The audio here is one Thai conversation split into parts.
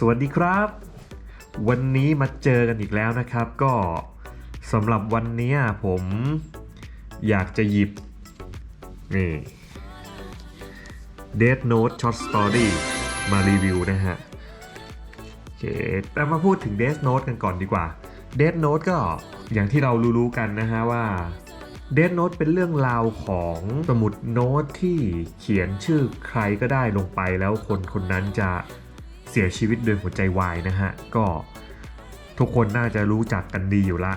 สวัสดีครับ วันนี้มาเจอกันอีกแล้วนะครับ ก็สำหรับวันนี้ผมอยากจะหยิบ นี่ Death Note Short Story มารีวิวนะฮะโอเคแต่มาพูดถึง Death Note กันก่อนดีกว่า Death Note ก็อย่างที่เรารู้ๆกันนะฮะว่า Death Note เป็นเรื่องราวของสมุดโน้ตที่เขียนชื่อใครก็ได้ลงไปแล้วคนคนนั้นจะ เสียชีวิตโดยหัวใจวายนะฮะ ก็ทุกคนน่าจะรู้จักกันดีอยู่ละ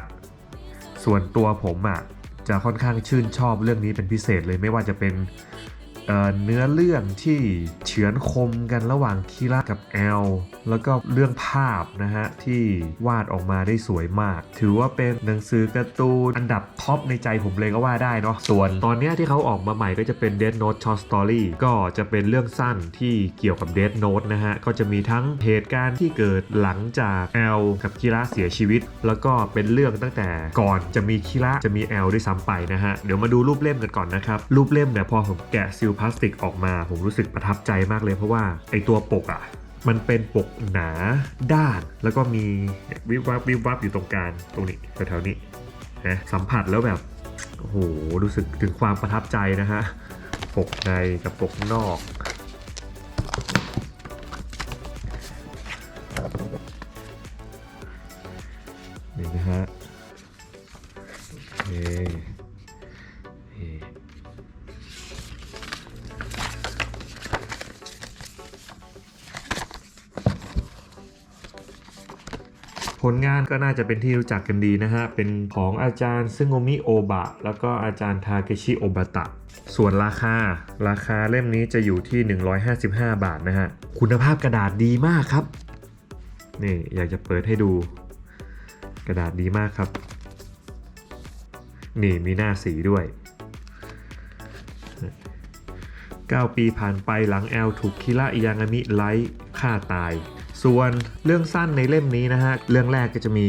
ส่วนตัวผมอะ่ะจะค่อนข้างชื่นชอบเรื่องนี้เป็นพิเศษเลยไม่ว่าจะเป็น เเนื้อเรื่องที่เฉือนคมกันระหว่างคีระกับแอล แล้วก็เรื่องภาพนะฮะ ที่วาดออกมาได้สวยมาก ถือว่าเป็นหนังสือการ์ตูนอันดับท็อปในใจผมเลยก็ว่าได้เนาะส่วนตอนนี้ที่เขาออกมาใหม่ก็จะเป็น Death Note Short Story ก็จะเป็นเรื่องสั้นที่เกี่ยวกับ Death Note นะฮะ ก็จะมีทั้งเหตุการณ์ที่เกิดหลังจากแอลกับคิระเสียชีวิต แล้วก็เป็นเรื่องตั้งแต่ก่อนจะมีคิระจะมีแอลด้วยซ้ำไปนะฮะเดี๋ยวมาดูรูปเล่มกันก่อนนะครับรูปเล่มเนี่ยพอผมแกะซีลพลาสติกออกมา ผมรู้สึกประทับใจมากเลยเพราะว่าไอตัวปกอะมันเป็นปกหนาด้าน แล้วก็มีวิบวับวิบวับอยู่ตรงกลางตรงนี้แถวๆนี้นะสัมผัสแล้วแบบโอ้โหรู้สึกถึงความประทับใจนะฮะปกในกับปกนอก ผลงานก็น่าจะเป็นที่รู้จักกันดีนะฮะ เป็นของอาจารย์ซึงโงมิโอบะ แล้วก็อาจารย์ทาเกชิโอบะตะ ส่วนราคา ราคาเล่มนี้จะอยู่ที่ 155 บาทนะฮะ คุณภาพกระดาษดีมากครับ นี่อยากจะเปิดให้ดู กระดาษดีมากครับ นี่มีหน้าสีด้วย9 ปีผ่านไปหลังแอลถูกคิระอิยางามิไลท์ฆ่าตาย ส่วนเรื่องสั้นในเล่มนี้นะฮะ เรื่องแรกก็จะมี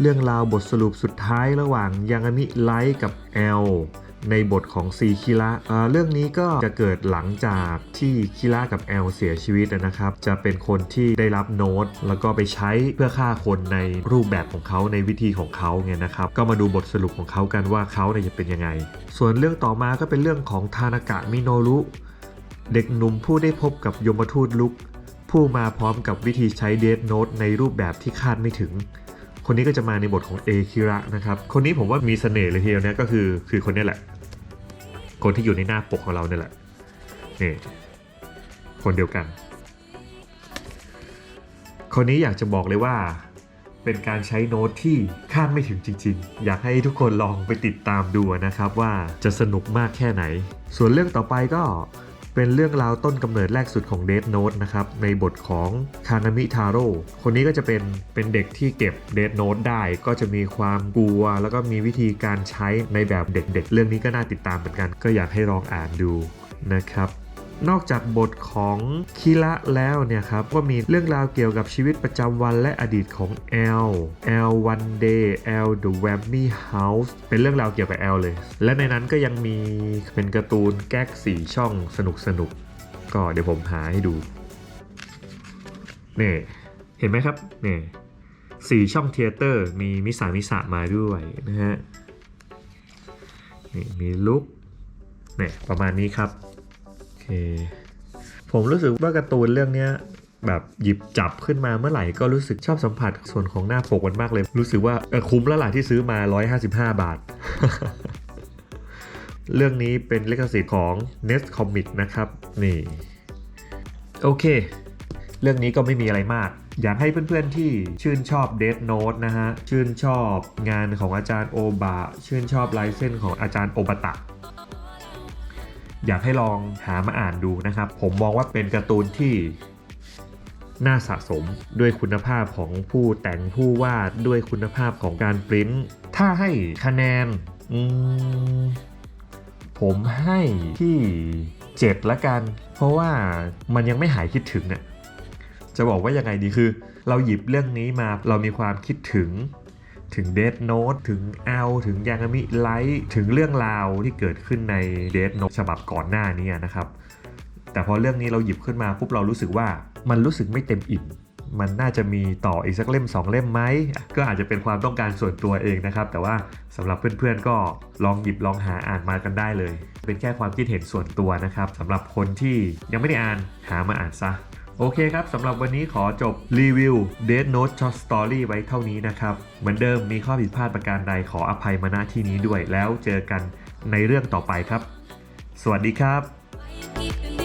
เรื่องราวบทสรุปสุดท้ายระหว่างยางามิไลท์กับแอลในบทของซีคิระเอ่อเรื่องนี้ก็จะเกิดหลังจากที่คิระกับแอลเสียชีวิตนะครับ จะเป็นคนที่ได้รับโน้ต แล้วก็ไปใช้เพื่อฆ่าคนในรูปแบบของเขาในวิธีของเขาเนี่ยนะครับ ก็มาดูบทสรุปของเขากันว่าเขาเนี่ยจะเป็นยังไง ส่วนเรื่องต่อมาก็เป็นเรื่องของทานากะมิโนรุ เด็กหนุ่มผู้ได้พบกับยมทูตลุก ผู้มาพร้อมกับวิธีใช้เดทโนตในรูปแบบที่คาดไม่ถึง คนนี้ก็จะมาในบทของเอคิระนะครับ คนนี้ผมว่ามีเสน่ห์เลยทีเดียวนะก็คือคือคนนี้แหละ คนที่อยู่ในหน้าปกของเราเนี่ยแหละนี่คนเดียวกัน คนนี้อยากจะบอกเลยว่าเป็นการใช้โน้ตที่คาดไม่ถึงจริง ๆ อยากให้ทุกคนลองไปติดตามดูนะครับว่าจะสนุกมากแค่ไหน ส่วนเรื่องต่อไปก็ เป็นเรื่องราวต้นกำเนิดแรกสุดของเดธโน t นะครับ ในบทของคานามิทาโร่คนนี้ก็จะเป็นเป็นเด็กที่เก็บเดธโน t ได้ก็จะมีความกลัว แล้วก็มีวิธีการใช้ในแบบเด็กๆเรื่องนี้ก็น่าติดตามเหมือนกัน ก็อยากให้ลองอ่านดูนะครับ นอกจากบทของคิระแล้วเนี่ยครับก็มีเรื่องราวเกี่ยวกับชีวิตประจำวันและอดีตของแอลแอลวันเดย์แอล The Whammy House เป็นเรื่องราวเกี่ยวกับแอลเลย และในนั้นก็ยังมีเป็นการ์ตูนแก๊กสี่ช่องสนุกสนุกๆก็เดี๋ยวผมหาให้ดูนี่เห็นไหมครับนี่สี่ช่องเทเตอร์มีมิสามิสะมาด้วยนะฮะนี่มีลุกเนี่ยประมาณนี้ครับ เค ผมรู้สึกว่าการ์ตูนเรื่องเนี้ยแบบหยิบจับขึ้นมาเมื่อไหร่ก็รู้สึกชอบสัมผัสส่วนของหน้าปกมันมากเลย รู้สึกว่าคุ้มแล้วล่ะที่ซื้อมา 155 บาท เรื่องนี้เป็นลิขสิทธิ์ของ Nest Comic นะครับ นี่ โอเค เรื่องนี้ก็ไม่มีอะไรมาก อยากให้เพื่อนๆที่ชื่นชอบ Death Note นะฮะ ชื่นชอบงานของอาจารย์โอบะชื่นชอบลายเส้นของอาจารย์โอบะตะ อยากให้ลองหามาอ่านดูนะครับ ผมมองว่าเป็นการ์ตูนที่น่าสะสมด้วยคุณภาพของผู้แต่งผู้วาดด้วยคุณภาพของการปริ้นถ้าให้คะแนนผมให้ที่7ละกัน เพราะว่ามันยังไม่หายคิดถึงเนี่ยจะบอกว่ายังไงดีคือ เราหยิบเรื่องนี้มาเรามีความคิดถึง ถึง Death Note ถึง L ถึงยางามิไลท์ถึงเรื่องราวที่เกิดขึ้นใน Death Note ฉบับก่อนหน้านี้นะครับ แต่พอเรื่องนี้เราหยิบขึ้นมาปุ๊บเรารู้สึกว่ามันรู้สึกไม่เต็มอิ่มมันน่าจะมีต่ออีกสักเล่ม 2 เล่มไหม ก็อาจจะเป็นความต้องการส่วนตัวเองนะครับ แต่ว่าสำหรับเพื่อนๆก็ลองหยิบลองหาอ่านมากันได้เลย เป็นแค่ความคิดเห็นส่วนตัวนะครับสำหรับคนที่ยังไม่ได้อ่านหามาอ่านซะ โอเคครับสำหรับวันนี้ขอจบรีวิว Dead Note Short Story ไว้เท่านี้นะครับ เหมือนเดิมมีข้อผิดพลาดประการใดขออภัยมาณที่นี้ด้วยแล้วเจอกันในเรื่องต่อไปครับ สวัสดีครับ